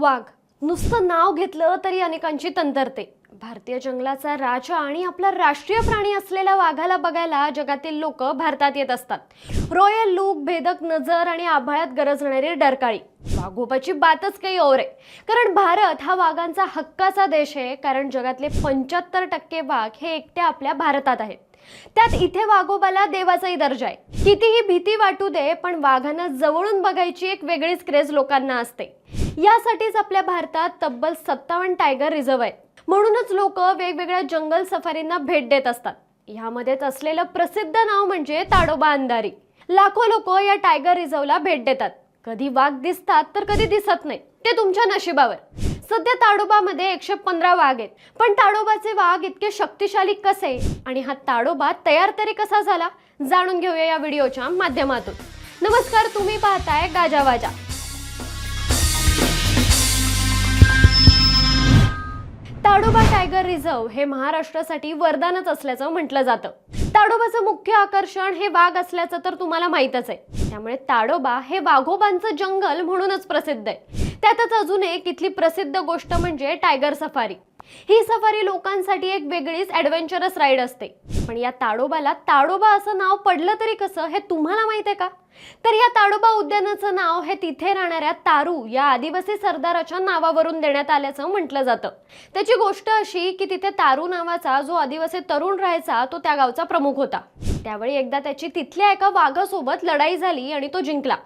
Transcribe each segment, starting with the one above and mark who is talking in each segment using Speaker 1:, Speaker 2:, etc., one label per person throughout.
Speaker 1: वाघ. नुसतं नाव घेतलं तरी अनेकांची तंतरते. भारतीय जंगलाचा राजा आणि आपला राष्ट्रीय प्राणी असलेल्या वाघाला बघायला जगातील लोक भारतात येत असतात. रॉयल लूक भेदक नजर आणि आभाळात गरजणारी डरकाळी. वाघोबाची बातच काही और आहे. कारण भारत हा वाघांचा हक्काचा देश आहे कारण जगातले पंच्याहत्तर टक्के वाघ हे एकट्या आपल्या भारतात आहेत. त्यात इथे वाघोबाला देवाचाही दर्जा आहे. कितीही भीती वाटू दे पण वाघांना जवळून बघायची एक वेगळीच क्रेज लोकांना असते. यासाठीच आपल्या भारतात तब्बल सत्तावन्न टायगर रिझर्व आहे म्हणूनच लोक वेगवेगळ्या जंगल सफारींना भेट देत असतात. ह्यामध्येच असलेलं प्रसिद्ध नाव म्हणजे ताडोबा अंधारी. लाखो लोक या टायगर रिझर्वला भेट देतात. कधी वाघ दिसतात तर कधी दिसत नाही. ते तुमच्या नशिबावर. सध्या ताडोबामध्ये एकशे पंधरा वाघ आहेत. पण ताडोबाचे वाघ इतके शक्तिशाली कसे? आणि हा ताडोबा तयार तरी कसा झाला? जाणून घेऊया या व्हिडिओच्या माध्यमातून. नमस्कार तुम्ही पाहताय गाजावाजा ताडोबा टायगर रिझर्व हे महाराष्ट्रासाठी वरदानच असल्याचं म्हटलं जातं. ताडोबाचं मुख्य आकर्षण हे वाघ असल्याचं तर तुम्हाला माहीतच आहे. त्यामुळे ताडोबा हे वाघोबांचं जंगल म्हणूनच प्रसिद्ध आहे. त्यातच अजून एक इथली प्रसिद्ध गोष्ट म्हणजे टायगर सफारी. ही सफारी लोकांसाठी एक वेगळीच ॲडव्हेंचरस राईड असते. पण या ताडोबाला ताडोबा असं नाव पडलं तरी कसं हे तुम्हाला माहीत आहे का? तर या ताडोबा उद्यानाचं नाव हे तिथे राहणाऱ्या तारू या आदिवासी सरदाराच्या नावावरून देण्यात आल्याचं म्हटलं जातं. त्याची गोष्ट अशी की तिथे तारू नावाचा जो आदिवासी तरुण राहायचा तो त्या गावचा प्रमुख होता. त्यावेळी एकदा त्याची तिथल्या एका वाघासोबत लढाई झाली आणि तो जिंकला.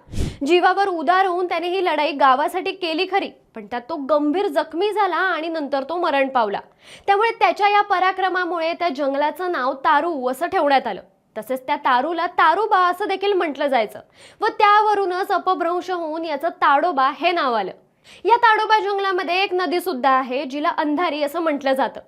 Speaker 1: जीवावर उदार होऊन त्याने ही लढाई गावासाठी केली खरी पण त्यात तो गंभीर जखमी झाला आणि नंतर तो मरण पावला. त्यामुळे त्याच्या या पराक्रमामुळे त्या जंगलाचं नाव तारू असं ठेवण्यात आलं. तसेच त्या तारूला तारोबा असं देखील म्हटलं जायचं व त्यावरूनच अपभ्रंश होऊन याचं ताडोबा हे नाव आलं. या ताडोबा जंगलामध्ये एक नदी सुद्धा आहे जिला अंधारी असं म्हटलं जातं.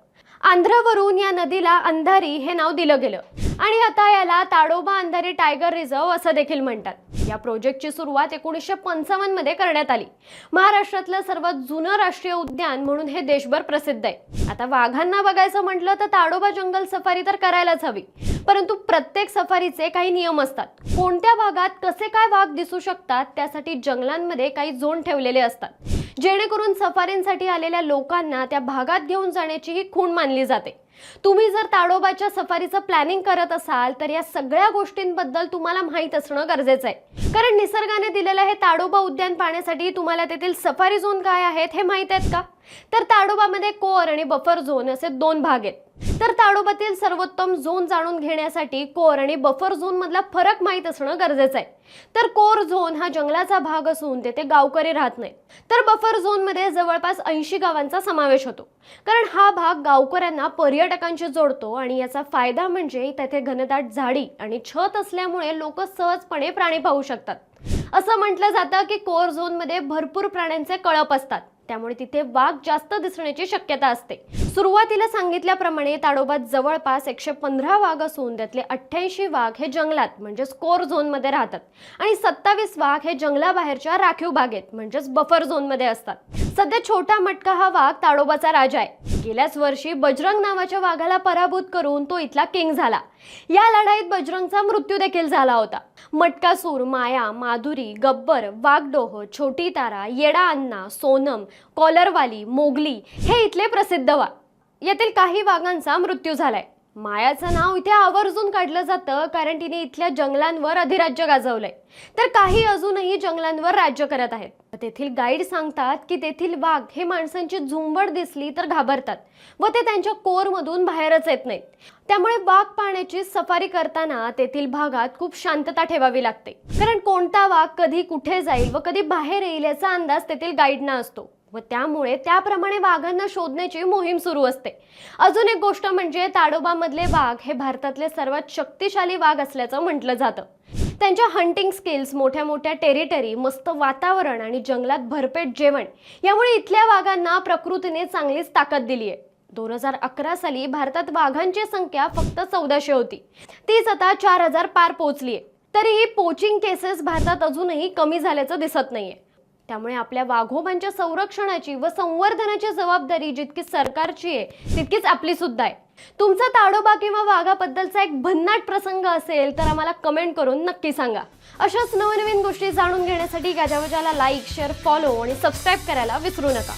Speaker 1: आंध्रवरून या नदीला अंधारी हे नाव दिलं गेलं. आणि आता याला ताडोबा अंधारी टायगर रिझर्व असं देखील म्हणतात. या प्रोजेक्टची सुरुवात एकोणीसशे पंचावन्नमध्ये करण्यात आली. महाराष्ट्रातलं सर्वात जुनं राष्ट्रीय उद्यान म्हणून हे देशभर प्रसिद्ध आहे. आता वाघांना बघायचं म्हटलं तर ताडोबा जंगल सफारी तर करायलाच हवी. परंतु प्रत्येक सफारीचे काही नियम असतात. कोणत्या भागात कसे काय वाघ दिसू शकतात त्यासाठी जंगलांमध्ये काही झोन ठेवलेले असतात. जेणेकरून सफारींसाठी आलेल्या लोकांना त्या भागात घेऊन जाण्याची ही खूण मानली जाते. तुम्ही जर ताडोबाच्या सफारीचं प्लॅनिंग करत असाल तर या सगळ्या गोष्टींबद्दल तुम्हाला माहीत असणं गरजेचं आहे. कारण निसर्गाने दिलेलं हे ताडोबा उद्यान पाहण्यासाठी तुम्हाला तेथील सफारी झोन काय आहेत हे माहीत आहेत का? तर ताडोबामध्ये कोअर आणि बफर झोन असे दोन भाग आहेत. तर ताडोबातील सर्वोत्तम झोन जाणून घेण्यासाठी कोर आणि बफर झोन मधला फरक माहीत असणं गरजेचं आहे. तर कोर झोन हा जंगलाचा भाग असून तेथे गावकरी राहत नाही तर बफर झोनमध्ये जवळपास ऐंशी गावांचा समावेश होतो. कारण हा भाग गावकऱ्यांना पर्यटकांशी जोडतो आणि याचा फायदा म्हणजे तेथे घनदाट झाडी आणि छत असल्यामुळे लोक सहजपणे प्राणी पाहू शकतात. असं म्हटलं जातं की कोर झोनमध्ये भरपूर प्राण्यांचे कळप असतात. त्यामुळे तिथे वाघ जास्त दिसण्याची शक्यता असते. सुरुवातीला सांगितल्याप्रमाणे ताडोबात जवळपास एकशे पंधरा वाघ असून त्यातले अठ्ठ्याऐंशी वाघ हे जंगलात म्हणजेच कोर झोनमध्ये राहतात. आणि सत्तावीस वाघ हे जंगलाबाहेरच्या राखीव बागेत म्हणजेच बफर झोनमध्ये असतात. सध्या छोटा मटका हा वाघ ताडोबाचा राजा आहे. गेल्याच वर्षी बजरंग नावाच्या वाघाला पराभूत करून तो इथला किंग झाला. या लढाईत बजरंगचा मृत्यू देखील झाला होता. मटकासूर माया माधुरी गब्बर वाघडोह छोटी तारा येडा अन्ना सोनम कॉलरवाली मोगली हे इथले प्रसिद्ध वाघ. यातील काही वाघांचा मृत्यू झालाय. मायाचं नाव इथे आवर्जून काढलं जातं कारण तिने इथल्या जंगलांवर अधिराज्य गाजवलंय. तर काही अजूनही जंगलांवर राज्य करत आहेत. तेथील गाईड सांगतात की तेथील वाघ हे माणसांची झुंबड दिसली तर घाबरतात व ते त्यांच्या कोरमधून बाहेरच येत नाहीत. त्यामुळे वाघ पाण्याची सफारी करताना तेथील भागात खूप शांतता ठेवावी लागते. कारण कोणता वाघ कधी कुठे जाईल व कधी बाहेर येईल याचा अंदाज तेथील गाईडना असतो. व त्यामुळे त्याप्रमाणे वाघांना शोधण्याची मोहीम सुरू असते. अजून एक गोष्ट म्हणजे ताडोबामधले वाघ हे भारतातले सर्वात शक्तिशाली वाघ असल्याचं म्हटलं जातं. त्यांच्या हंटिंग स्किल्स मोठ्या मोठ्या टेरिटरी मस्त वातावरण आणि जंगलात भरपेट जेवण यामुळे इथल्या वाघांना प्रकृतीने चांगलीच ताकद दिली आहे दोन हजार अकरा साली भारतात वाघांची संख्या फक्त चौदाशे होती. तीच आता चार हजार पार पोहोचली आहे तरीही पोचिंग केसेस भारतात अजूनही कमी झाल्याचं दिसत नाहीये. त्यामुळे आपल्या वाघोबांच्या संरक्षणाची व संवर्धनाची जबाबदारी जितकी सरकारची आहे तितकीच आपली सुद्धा आहे. तुमचा ताडोबा किंवा वाघाबद्दलचा एक भन्नाट प्रसंग असेल तर आम्हाला कमेंट करून नक्की सांगा. अशाच नवनवीन गोष्टी जाणून घेण्यासाठी गाजावजाला लाईक शेअर फॉलो आणि सबस्क्राईब करायला विसरू नका.